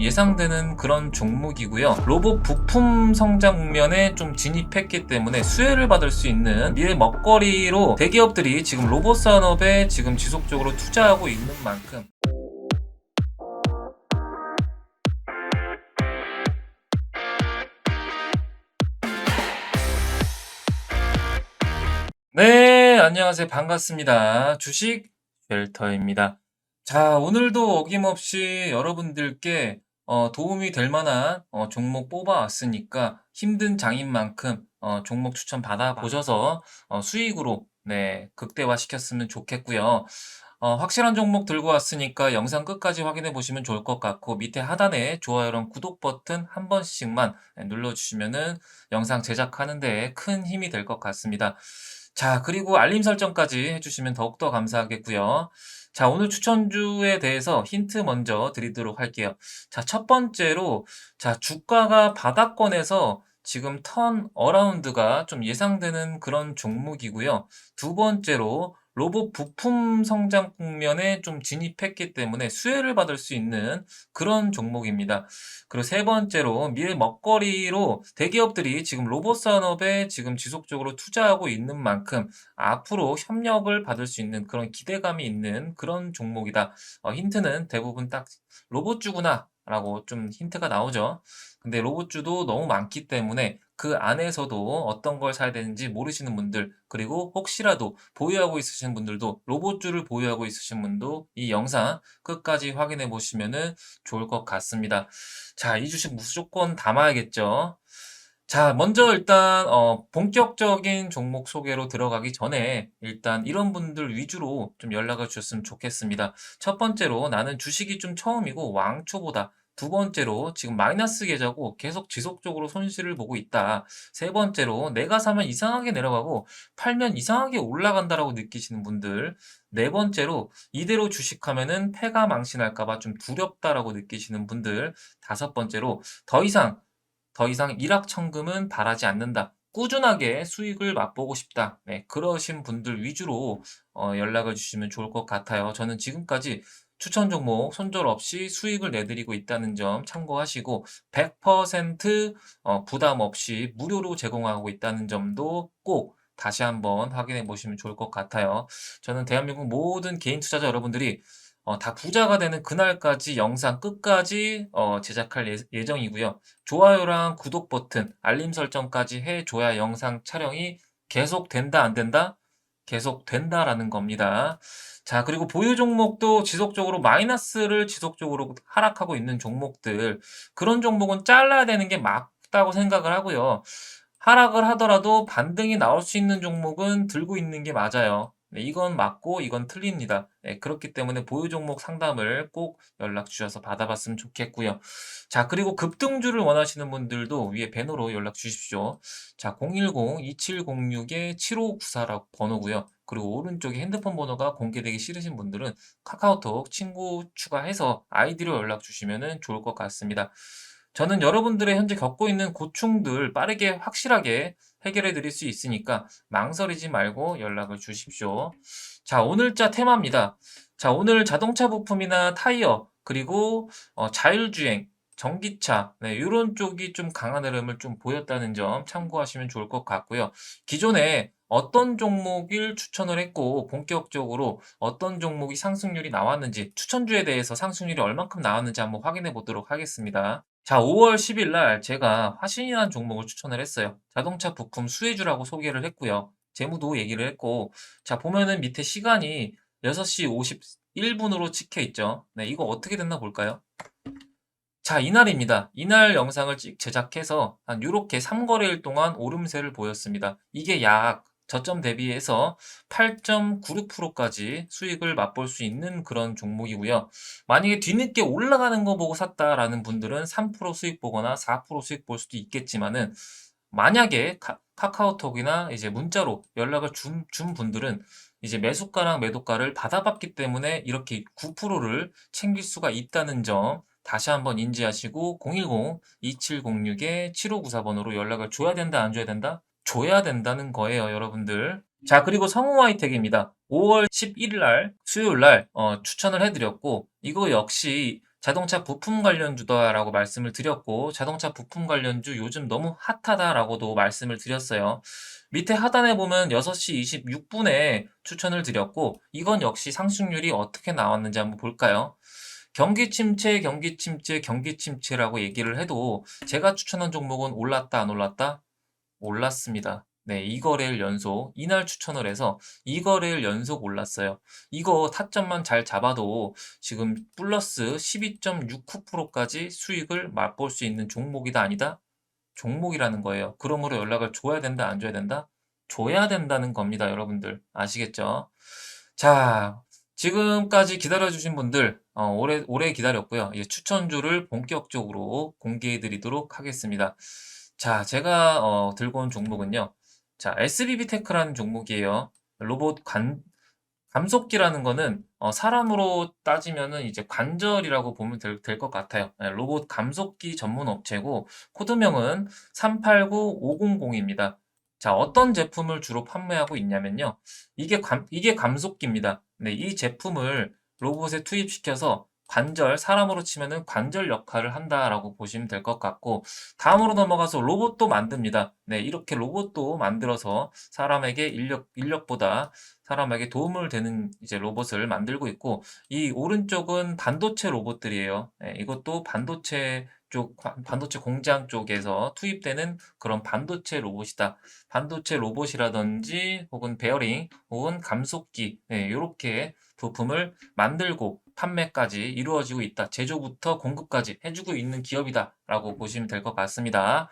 예상되는 그런 종목이고요. 로봇 부품 성장 국면에 좀 진입했기 때문에 수혜를 받을 수 있는 미래 먹거리로 대기업들이 지금 로봇 산업에 지금 지속적으로 투자하고 있는 만큼 네, 안녕하세요. 반갑습니다. 주식 쉘터입니다. 자, 오늘도 어김없이 여러분들께 어, 도움이 될 만한 어, 종목 뽑아왔으니까 힘든 장인 만큼 어, 종목 추천 받아보셔서 어, 수익으로 네, 극대화 시켰으면 좋겠고요. 어, 확실한 종목 들고 왔으니까 영상 끝까지 확인해 보시면 좋을 것 같고 밑에 하단에 좋아요랑 구독 버튼 한 번씩만 네, 눌러주시면은 영상 제작하는데 큰 힘이 될 것 같습니다. 자, 그리고 알림 설정까지 해주시면 더욱더 감사하겠고요. 자, 오늘 추천주에 대해서 힌트 먼저 드리도록 할게요. 자, 첫 번째로, 자, 주가가 바닥권에서 지금 턴 어라운드가 좀 예상되는 그런 종목이고요. 두 번째로, 로봇 부품 성장 국면에 좀 진입했기 때문에 수혜를 받을 수 있는 그런 종목입니다. 그리고 세 번째로 미래 먹거리로 대기업들이 지금 로봇 산업에 지금 지속적으로 투자하고 있는 만큼 앞으로 협력을 받을 수 있는 그런 기대감이 있는 그런 종목이다. 어, 힌트는 대부분 딱 로봇주구나 라고 좀 힌트가 나오죠. 근데 로봇주도 너무 많기 때문에 그 안에서도 어떤 걸 사야 되는지 모르시는 분들, 그리고 혹시라도 보유하고 있으신 분들도 로봇주를 보유하고 있으신 분도 이 영상 끝까지 확인해 보시면은 좋을 것 같습니다. 자, 이 주식 무조건 담아야겠죠. 자, 먼저 일단 어, 본격적인 종목 소개로 들어가기 전에 일단 이런 분들 위주로 좀 연락을 주셨으면 좋겠습니다. 첫 번째로 나는 주식이 좀 처음이고 왕초보다. 두 번째로 지금 마이너스 계좌고 계속 지속적으로 손실을 보고 있다. 세 번째로 내가 사면 이상하게 내려가고 팔면 이상하게 올라간다라고 느끼시는 분들. 네 번째로 이대로 주식하면은 패가 망신할까봐 좀 두렵다라고 느끼시는 분들. 다섯 번째로 더 이상 더 이상 일확천금은 바라지 않는다. 꾸준하게 수익을 맛보고 싶다. 네, 그러신 분들 위주로 어, 연락을 주시면 좋을 것 같아요. 저는 지금까지 추천 종목 손절 없이 수익을 내드리고 있다는 점 참고하시고 100% 어, 부담 없이 무료로 제공하고 있다는 점도 꼭 다시 한번 확인해 보시면 좋을 것 같아요. 저는 대한민국 모든 개인 투자자 여러분들이 어, 다 부자가 되는 그날까지 영상 끝까지 어, 제작할 예, 예정이고요. 좋아요랑 구독 버튼, 알림 설정까지 해줘야 영상 촬영이 계속 된다, 안 된다? 계속 된다라는 겁니다. 자, 그리고 보유 종목도 지속적으로 마이너스를 지속적으로 하락하고 있는 종목들, 그런 종목은 잘라야 되는 게 맞다고 생각을 하고요. 하락을 하더라도 반등이 나올 수 있는 종목은 들고 있는 게 맞아요. 네, 이건 맞고 이건 틀립니다. 네, 그렇기 때문에 보유 종목 상담을 꼭 연락 주셔서 받아봤으면 좋겠고요. 자, 그리고 급등주를 원하시는 분들도 위에 배너로 연락 주십시오. 자, 010-2706-7594라고 번호고요. 그리고 오른쪽에 핸드폰 번호가 공개되기 싫으신 분들은 카카오톡 친구 추가해서 아이디로 연락 주시면 좋을 것 같습니다. 저는 여러분들의 현재 겪고 있는 고충들 빠르게 확실하게 해결해 드릴 수 있으니까 망설이지 말고 연락을 주십시오. 자, 오늘자 테마입니다. 자, 오늘 자동차 부품이나 타이어, 그리고 어, 자율주행, 전기차, 네, 이런 쪽이 좀 강한 흐름을 좀 보였다는 점 참고하시면 좋을 것 같고요. 기존에 어떤 종목을 추천을 했고 본격적으로 어떤 종목이 상승률이 나왔는지 추천주에 대해서 상승률이 얼만큼 나왔는지 한번 확인해 보도록 하겠습니다. 자, 5월 10일 날 제가 화신이라는 종목을 추천을 했어요. 자동차 부품 수혜주라고 소개를 했고요. 재무도 얘기를 했고, 자, 보면은 밑에 시간이 6시 51분으로 찍혀 있죠. 네, 이거 어떻게 됐나 볼까요? 자, 이날입니다. 이날 영상을 찍 제작해서 한 요렇게 3거래일 동안 오름세를 보였습니다. 이게 약 저점 대비해서 8.96%까지 수익을 맛볼 수 있는 그런 종목이고요. 만약에 뒤늦게 올라가는 거 보고 샀다라는 분들은 3% 수익 보거나 4% 수익 볼 수도 있겠지만은 만약에 카, 카오톡이나 이제 문자로 연락을 준, 준 분들은 이제 매수가랑 매도가를 받아봤기 때문에 이렇게 9%를 챙길 수가 있다는 점 다시 한번 인지하시고 010-2706-7594번으로 연락을 줘야 된다 안 줘야 된다? 줘야 된다는 거예요, 여러분들. 자, 그리고 성우 하이텍입니다. 5월 11일 날, 수요일 날, 어, 추천을 해드렸고, 이거 역시 자동차 부품 관련주다라고 말씀을 드렸고 자동차 부품 관련주 요즘 너무 핫하다라고도 말씀을 드렸어요. 밑에 하단에 보면 6시 26분에 추천을 드렸고 이건 역시 상승률이 어떻게 나왔는지 한번 볼까요? 경기 침체, 경기 침체, 경기 침체라고 얘기를 해도 제가 추천한 종목은 올랐다, 안 올랐다? 올랐습니다. 네, 2거래일 연속, 이날 추천을 해서 2거래일 연속 올랐어요. 이거 타점만 잘 잡아도 지금 플러스 12.69%까지 수익을 맛볼 수 있는 종목이다, 아니다? 종목이라는 거예요. 그러므로 연락을 줘야 된다, 안 줘야 된다? 줘야 된다는 겁니다, 여러분들. 아시겠죠? 자, 지금까지 기다려주신 분들, 어, 오래, 오래 기다렸고요. 예, 추천주를 본격적으로 공개해 드리도록 하겠습니다. 자, 제가 어, 들고 온 종목은요. 자, SBB 테크라는 종목이에요. 로봇 관, 감속기라는 거는 어, 사람으로 따지면은 이제 관절이라고 보면 될것 같아요. 예, 로봇 감속기 전문 업체고 코드명은 389500입니다. 자, 어떤 제품을 주로 판매하고 있냐면요. 이게 감, 이게 감속기입니다. 네, 이 제품을 로봇에 투입시켜서 관절, 사람으로 치면은 관절 역할을 한다라고 보시면 될 것 같고, 다음으로 넘어가서 로봇도 만듭니다. 네, 이렇게 로봇도 만들어서 사람에게 인력, 인력보다 사람에게 도움을 되는 이제 로봇을 만들고 있고, 이 오른쪽은 반도체 로봇들이에요. 네, 이것도 반도체 쪽, 반도체 공장 쪽에서 투입되는 그런 반도체 로봇이다. 반도체 로봇이라든지 혹은 베어링 혹은 감속기, 네, 이렇게 부품을 만들고 판매까지 이루어지고 있다. 제조부터 공급까지 해주고 있는 기업이다. 라고 보시면 될 것 같습니다.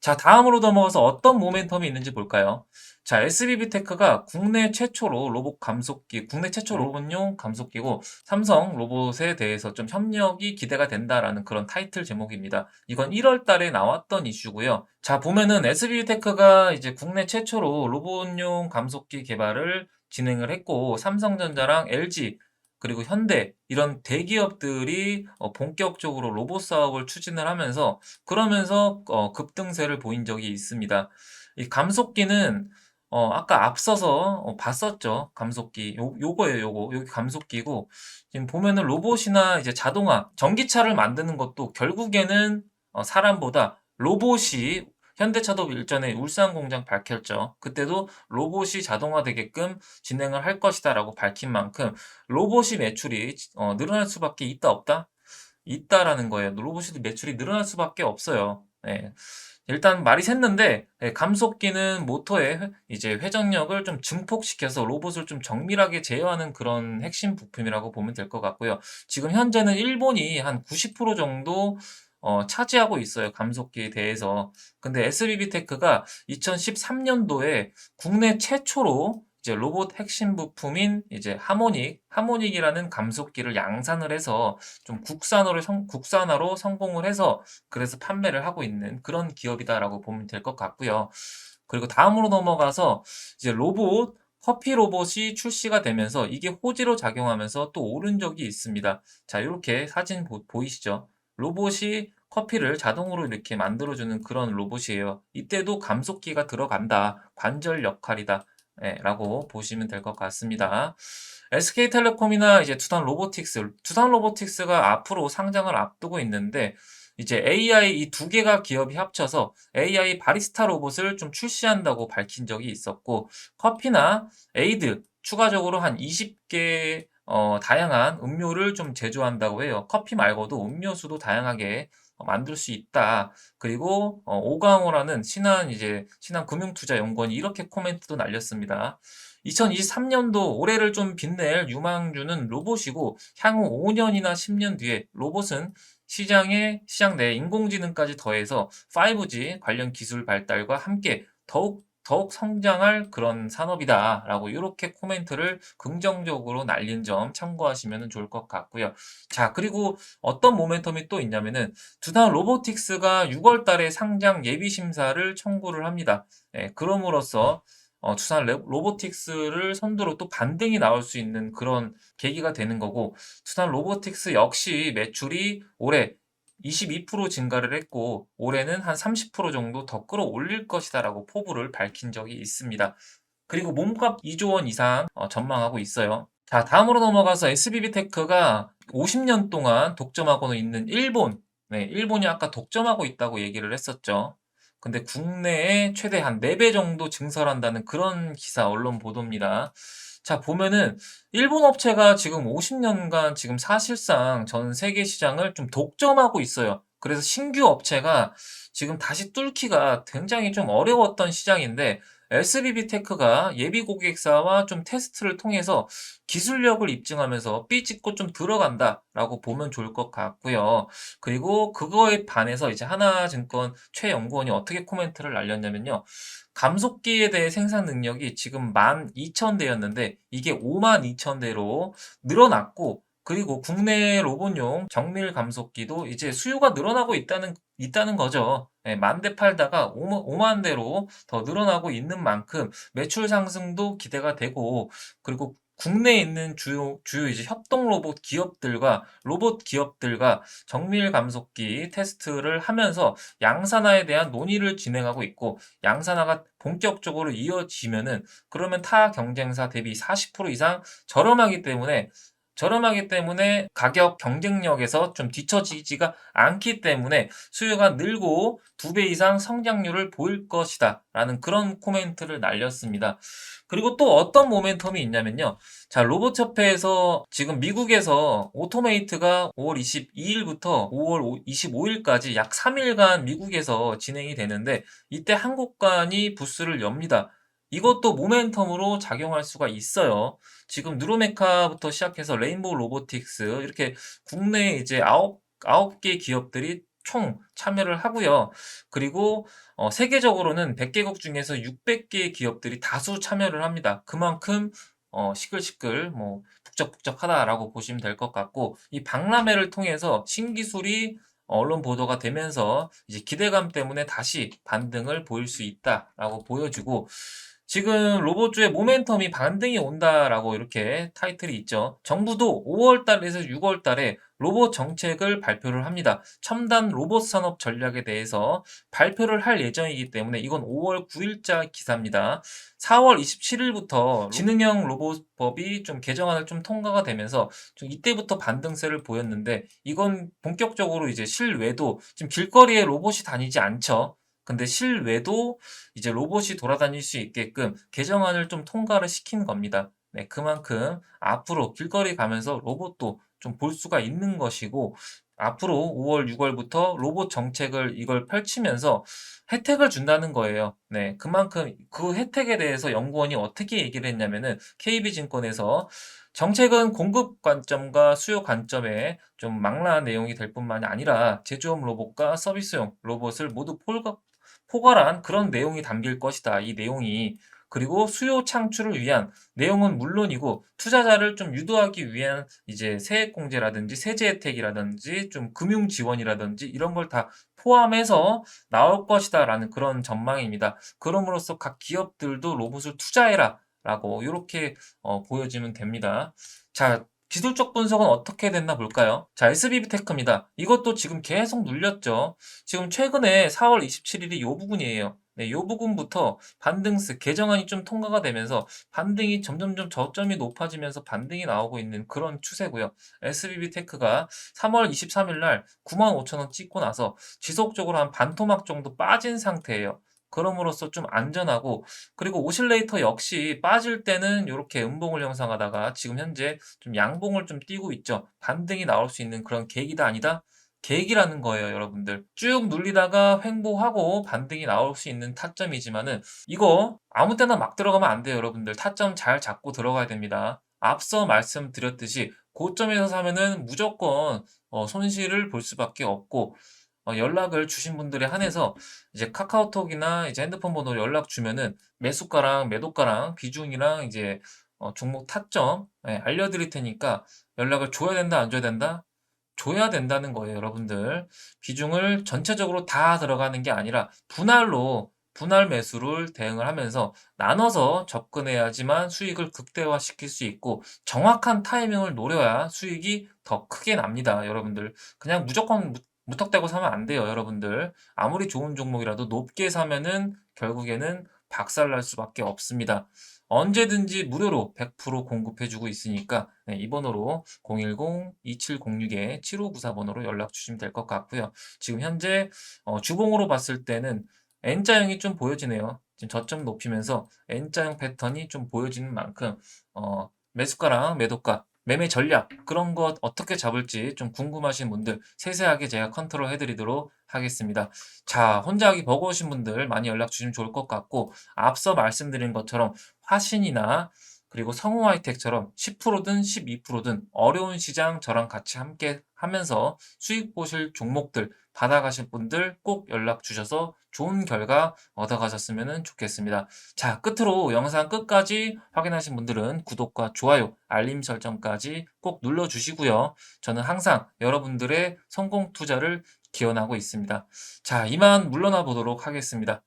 자, 다음으로 넘어가서 어떤 모멘텀이 있는지 볼까요? 자, SBB테크가 국내 최초로 로봇 감속기, 국내 최초 로봇용 감속기고 삼성 로봇에 대해서 좀 협력이 기대가 된다라는 그런 타이틀 제목입니다. 이건 1월 달에 나왔던 이슈고요. 자, 보면은 SBB테크가 이제 국내 최초로 로봇용 감속기 개발을 진행을 했고 삼성전자랑 LG 그리고 현대 이런 대기업들이 어, 본격적으로 로봇 사업을 추진을 하면서 그러면서 어, 급등세를 보인 적이 있습니다. 이 감속기는 어, 아까 앞서서 어, 봤었죠. 감속기. 요, 요거예요, 요거. 여기 감속기고. 지금 보면은 로봇이나 이제 자동화, 전기차를 만드는 것도 결국에는 어, 사람보다 로봇이 현대차도 일전에 울산 공장 밝혔죠. 그때도 로봇이 자동화되게끔 진행을 할 것이다 라고 밝힌 만큼 로봇이 매출이 어, 늘어날 수밖에 있다 없다? 있다라는 거예요. 로봇이 매출이 늘어날 수밖에 없어요. 네. 일단 말이 샜는데 네, 감속기는 모터의 이제 회전력을 좀 증폭시켜서 로봇을 좀 정밀하게 제어하는 그런 핵심 부품이라고 보면 될 것 같고요. 지금 현재는 일본이 한 90% 정도 어, 차지하고 있어요. 감속기에 대해서. 근데 SBB테크가 2013년도에 국내 최초로 이제 로봇 핵심 부품인 이제 하모닉, 하모닉이라는 감속기를 양산을 해서 좀 국산화로 성, 국산화로 성공을 해서 그래서 판매를 하고 있는 그런 기업이다라고 보면 될 것 같고요. 그리고 다음으로 넘어가서 이제 로봇 커피 로봇이 출시가 되면서 이게 호지로 작용하면서 또 오른 적이 있습니다. 자, 이렇게 사진 보, 보이시죠? 로봇이 커피를 자동으로 이렇게 만들어주는 그런 로봇이에요. 이때도 감속기가 들어간다. 관절 역할이다. 네, 라고 보시면 될 것 같습니다. SK텔레콤이나 이제 두산 로보틱스, 두산 로보틱스가 앞으로 상장을 앞두고 있는데 이제 AI 이 두 개가 기업이 합쳐서 AI 바리스타 로봇을 좀 출시한다고 밝힌 적이 있었고 커피나 에이드 추가적으로 한 20개 어, 다양한 음료를 좀 제조한다고 해요. 커피 말고도 음료수도 다양하게 어, 만들 수 있다. 그리고 어, 오강호라는 신한 이제 신한 금융투자연구원이 이렇게 코멘트도 날렸습니다. 2023년도 올해를 좀 빛낼 유망주는 로봇이고 향후 5년이나 10년 뒤에 로봇은 시장에 시장 내 인공지능까지 더해서 5G 관련 기술 발달과 함께 더욱 더욱 성장할 그런 산업이다라고 이렇게 코멘트를 긍정적으로 날린 점 참고하시면 좋을 것 같고요. 자, 그리고 어떤 모멘텀이 또 있냐면은 두산 로보틱스가 6월 달에 상장 예비 심사를 청구를 합니다. 네, 그럼으로써 어, 두산 로보틱스를 선두로 또 반등이 나올 수 있는 그런 계기가 되는 거고 두산 로보틱스 역시 매출이 올해 22% 증가를 했고 올해는 한 30% 정도 더 끌어올릴 것이다라고 포부를 밝힌 적이 있습니다. 그리고 몸값 2조 원 이상 어, 전망하고 있어요. 자, 다음으로 넘어가서 SBB테크가 50년 동안 독점하고는 있는 일본. 네, 일본이 아까 독점하고 있다고 얘기를 했었죠. 근데 국내에 최대 한 4배 정도 증설한다는 그런 기사 언론 보도입니다. 자, 보면은 일본 업체가 지금 50년간 지금 사실상 전 세계 시장을 좀 독점하고 있어요. 그래서 신규 업체가 지금 다시 뚫기가 굉장히 좀 어려웠던 시장인데 SBB테크가 예비 고객사와 좀 테스트를 통해서 기술력을 입증하면서 삐짓고 좀 들어간다라고 보면 좋을 것 같고요. 그리고 그거에 반해서 이제 하나증권 최 연구원이 어떻게 코멘트를 날렸냐면요. 감속기에 대해 생산 능력이 지금 12,000대였는데 이게 52,000대로 늘어났고 그리고 국내 로봇용 정밀 감속기도 이제 수요가 늘어나고 있다는 있다는 거죠. 예, 만대 팔다가 5만 대로 더 늘어나고 있는 만큼 매출 상승도 기대가 되고 그리고 국내에 있는 주요 주요 이제 협동 로봇 기업들과 로봇 기업들과 정밀 감속기 테스트를 하면서 양산화에 대한 논의를 진행하고 있고 양산화가 본격적으로 이어지면은 그러면 타 경쟁사 대비 40% 이상 저렴하기 때문에 저렴하기 때문에 가격 경쟁력에서 좀 뒤처지지가 않기 때문에 수요가 늘고 두 배 이상 성장률을 보일 것이다. 라는 그런 코멘트를 날렸습니다. 그리고 또 어떤 모멘텀이 있냐면요. 자, 로봇협회에서 지금 미국에서 오토메이트가 5월 22일부터 5월 25일까지 약 3일간 미국에서 진행이 되는데 이때 한국관이 부스를 엽니다. 이것도 모멘텀으로 작용할 수가 있어요. 지금 누로메카부터 시작해서 레인보우 로보틱스 이렇게 국내에 이제 아홉 아홉 개 기업들이 총 참여를 하고요. 그리고 어, 세계적으로는 100개국 중에서 600개 기업들이 다수 참여를 합니다. 그만큼 어, 시끌시끌 뭐 북적북적하다라고 보시면 될 것 같고 이 박람회를 통해서 신기술이 언론 보도가 되면서 이제 기대감 때문에 다시 반등을 보일 수 있다라고 보여주고 지금 로봇주의 모멘텀이 반등이 온다라고 이렇게 타이틀이 있죠. 정부도 5월 달에서 6월 달에 로봇 정책을 발표를 합니다. 첨단 로봇 산업 전략에 대해서 발표를 할 예정이기 때문에 이건 5월 9일자 기사입니다. 4월 27일부터 지능형 로봇법이 좀 개정안을 좀 통과가 되면서 좀 이때부터 반등세를 보였는데 이건 본격적으로 이제 실외도 지금 길거리에 로봇이 다니지 않죠. 근데 실외도 이제 로봇이 돌아다닐 수 있게끔 개정안을 좀 통과를 시킨 겁니다. 네, 그만큼 앞으로 길거리 가면서 로봇도 좀 볼 수가 있는 것이고 앞으로 5월, 6월부터 로봇 정책을 이걸 펼치면서 혜택을 준다는 거예요. 네, 그만큼 그 혜택에 대해서 연구원이 어떻게 얘기를 했냐면은 KB증권에서 정책은 공급 관점과 수요 관점에 좀 망라한 내용이 될 뿐만이 아니라 제조업 로봇과 서비스용 로봇을 모두 폴가, 포괄한 그런 내용이 담길 것이다. 이 내용이. 그리고 수요 창출을 위한 내용은 물론이고 투자자를 좀 유도하기 위한 이제 세액 공제라든지 세제 혜택이라든지 좀 금융 지원이라든지 이런 걸 다 포함해서 나올 것이다라는 그런 전망입니다. 그럼으로써 각 기업들도 로봇을 투자해라 라고 이렇게 어, 보여지면 됩니다. 자, 기술적 분석은 어떻게 됐나 볼까요? 자, SBB테크입니다. 이것도 지금 계속 눌렸죠. 지금 최근에 4월 27일이 이 부분이에요. 네, 이 부분부터 반등스 개정안이 좀 통과가 되면서 반등이 점점점 저점이 높아지면서 반등이 나오고 있는 그런 추세고요. SBB테크가 3월 23일 날 95,000원 찍고 나서 지속적으로 한 반토막 정도 빠진 상태예요. 그럼으로써 좀 안전하고 그리고 오실레이터 역시 빠질 때는 이렇게 음봉을 형성하다가 지금 현재 좀 양봉을 좀 띄고 있죠. 반등이 나올 수 있는 그런 계기다 아니다? 계기라는 거예요, 여러분들. 쭉 눌리다가 횡보하고 반등이 나올 수 있는 타점이지만은 이거 아무 때나 막 들어가면 안 돼요, 여러분들. 타점 잘 잡고 들어가야 됩니다. 앞서 말씀드렸듯이 고점에서 사면은 무조건 어, 손실을 볼 수밖에 없고 어, 연락을 주신 분들에 한해서 이제 카카오톡이나 이제 핸드폰 번호로 연락 주면은 매수가랑 매도가랑 비중이랑 이제 어, 종목 타점 예, 알려드릴 테니까 연락을 줘야 된다 안 줘야 된다? 줘야 된다는 거예요 여러분들. 비중을 전체적으로 다 들어가는 게 아니라 분할로 분할 매수를 대응을 하면서 나눠서 접근해야지만 수익을 극대화시킬 수 있고 정확한 타이밍을 노려야 수익이 더 크게 납니다 여러분들. 그냥 무조건 무턱대고 사면 안 돼요, 여러분들. 아무리 좋은 종목이라도 높게 사면은 결국에는 박살날 수밖에 없습니다. 언제든지 무료로 100% 공급해 주고 있으니까 네 이 번호로 010-2706-7594 번호로 연락 주시면 될 것 같고요. 지금 현재 어 주봉으로 봤을 때는 N자형이 좀 보여지네요. 지금 저점 높이면서 N자형 패턴이 좀 보여지는 만큼 어 매수가랑 매도가, 매매 전략 그런 것 어떻게 잡을지 좀 궁금하신 분들 세세하게 제가 컨트롤 해 드리도록 하겠습니다. 자 혼자 하기 버거우신 분들 많이 연락 주시면 좋을 것 같고 앞서 말씀드린 것처럼 화신이나 그리고 성우 하이텍처럼 10%든 12%든 어려운 시장 저랑 같이 함께 하면서 수익 보실 종목들 받아가실 분들 꼭 연락 주셔서 좋은 결과 얻어가셨으면 좋겠습니다. 자 끝으로 영상 끝까지 확인하신 분들은 구독과 좋아요, 알림 설정까지 꼭 눌러 주시고요. 저는 항상 여러분들의 성공 투자를 기원하고 있습니다. 자 이만 물러나 보도록 하겠습니다.